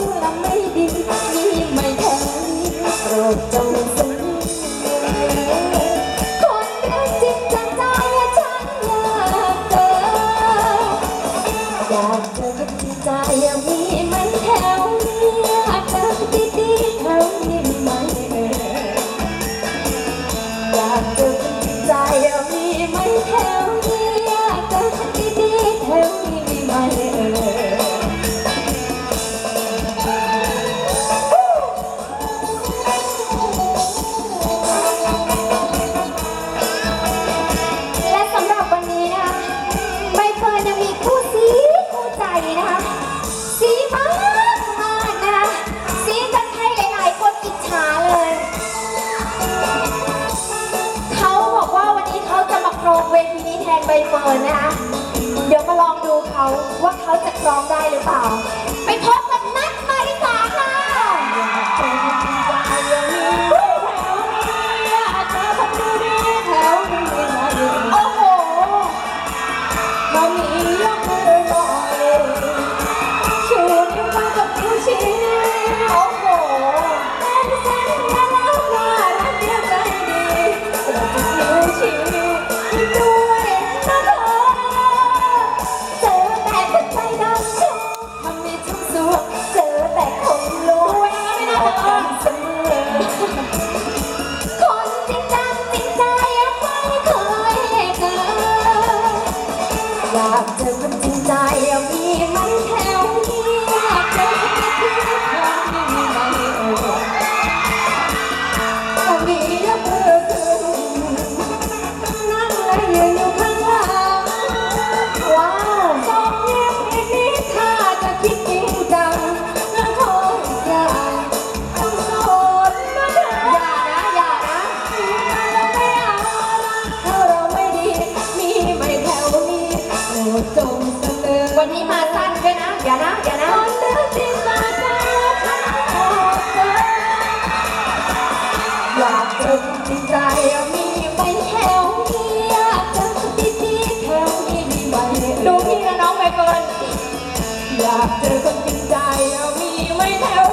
งลำไม่ นใบเฟิร์นนะคะ เดี๋ยวมาลองดูเขาว่าเขาจะร้องได้หรือเปล่า ไปพบกับนัทมาริสาค่ะโอ้โหมามียกมือ เธอคนจริงใจมีไหมแถวนี้เธอจะคิดถึง นี้มาสั้นด้วยนะ อย่านะ อย่านะอยากจนที่ใจมีไปแถวนี้อยากจนที่ที่แถวนี้มีไหมดูพี่นะน้องไปเฟิร์นอยากเจอคนจริงใจมีไม่แถว